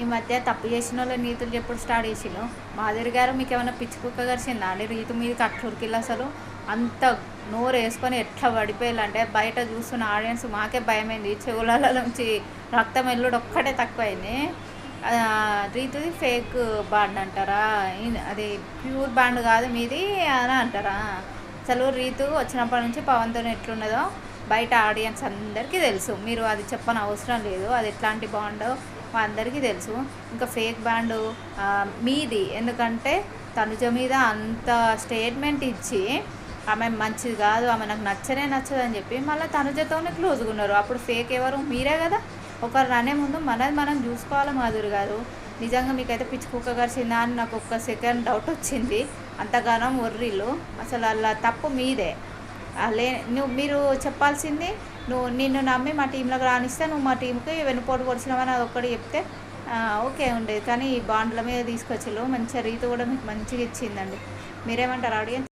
ఈ మధ్య తప్పు చేసిన వాళ్ళు నీతులు చెప్పుడు స్టార్ట్ చేసిను మాధురి గారు మీకు ఏమైనా పిచ్చి కుక్క గరిచిందా అండి రీతు మీదకి అట్లూరికిల్లు అసలు అంత నోరు వేసుకొని ఎట్లా పడిపోయాలంటే బయట చూస్తున్న ఆడియన్స్ మాకే భయమైంది. చెవులలో నుంచి రక్తం ఎల్లుడు ఒక్కటే తక్కువైంది. రీతుది ఫేక్ బాండ్ అంటారా? అది ప్యూర్ బాండ్ కాదు మీది అని అంటారా? అసలు రీతు వచ్చినప్పటి నుంచి పవన్తో ఎట్లున్నదో బయట ఆడియన్స్ అందరికీ తెలుసు. మీరు అది చెప్పని అవసరం లేదు. అది ఎట్లాంటి బాండో అందరికీ తెలుసు. ఇంకా ఫేక్ బ్యాండ్ మీది. ఎందుకంటే తనుజ మీద అంత స్టేట్మెంట్ ఇచ్చి ఆమె మంచిది కాదు ఆమె నాకు నచ్చనే నచ్చదు అని చెప్పి మళ్ళీ తనుజతోనే క్లోజ్గా ఉన్నారు. అప్పుడు ఫేక్ ఎవరు? మీరే కదా. ఒకరు రానే ముందు మనది మనం చూసుకోవాలి మాధురి గారు. నిజంగా మీకైతే పిచ్చి కుక్క కరిచిందా అని నాకు ఒక్క సెకండ్ డౌట్ వచ్చింది. అంతగానం ఒర్రిల్లు. అసలు అలా తప్పు మీదే. లే నువ్వు మీరు చెప్పాల్సింది నువ్వు నిన్ను నమ్మి మా టీంలోకి రానిస్తే నువ్వు మా టీంకి వెనుపోటు పొడిచినావని అది ఒక్కటి చెప్తే ఓకే ఉండేది కానీ ఈ బాండ్ల మీద తీసుకొచ్చిళ్ళు మంచిగా రీతి కూడా మీకు మంచిగా ఇచ్చిందండి. మీరేమంటారు ఆడియన్స్?